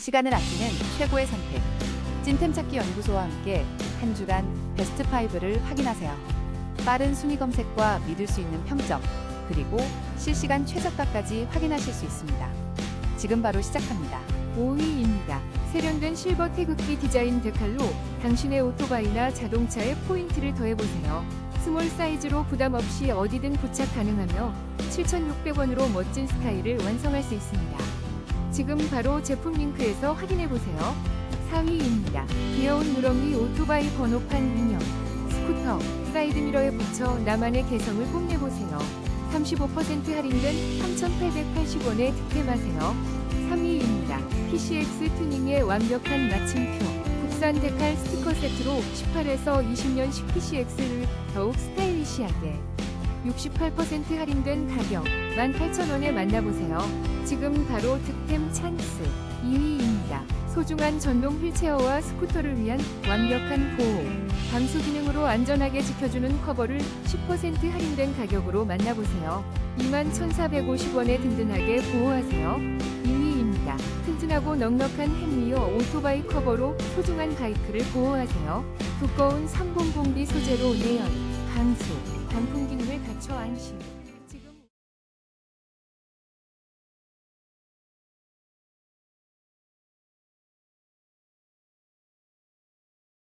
시간을 아끼는 최고의 선택. 찐템 찾기 연구소와 함께 한 주간 베스트 5를 확인하세요. 빠른 순위 검색과 믿을 수 있는 평점, 그리고 실시간 최저가까지 확인하실 수 있습니다. 지금 바로 시작합니다. 5위입니다. 세련된 실버 태극기 디자인 데칼로 당신의 오토바이나 자동차에 포인트를 더해보세요. 스몰 사이즈로 부담 없이 어디든 부착 가능하며 7,600원으로 멋진 스타일을 완성할 수 있습니다. 지금 바로 제품 링크에서 확인해보세요. 4위입니다. 귀여운 누렁이 오토바이 번호판 인형, 스쿠터, 사이드미러에 붙여 나만의 개성을 뽐내보세요. 35% 할인된 3,880원에 득템하세요. 3위입니다. PCX 튜닝의 완벽한 맞춤표. 국산 데칼 스티커 세트로 18에서 20년식 PCX를 더욱 스타일리시하게. 68% 할인된 가격 18,000원에 만나보세요. 지금 바로 득템 찬스. 2위입니다. 소중한 전동 휠체어와 스쿠터를 위한 완벽한 보호. 방수 기능으로 안전하게 지켜주는 커버를 10% 할인된 가격으로 만나보세요. 21,450원에 든든하게 보호하세요. 2위입니다. 튼튼하고 넉넉한 햄리어 오토바이 커버로 소중한 바이크를 보호하세요. 두꺼운 300D 소재로 내연, 방수, 방풍 기능을 갖춰 안심.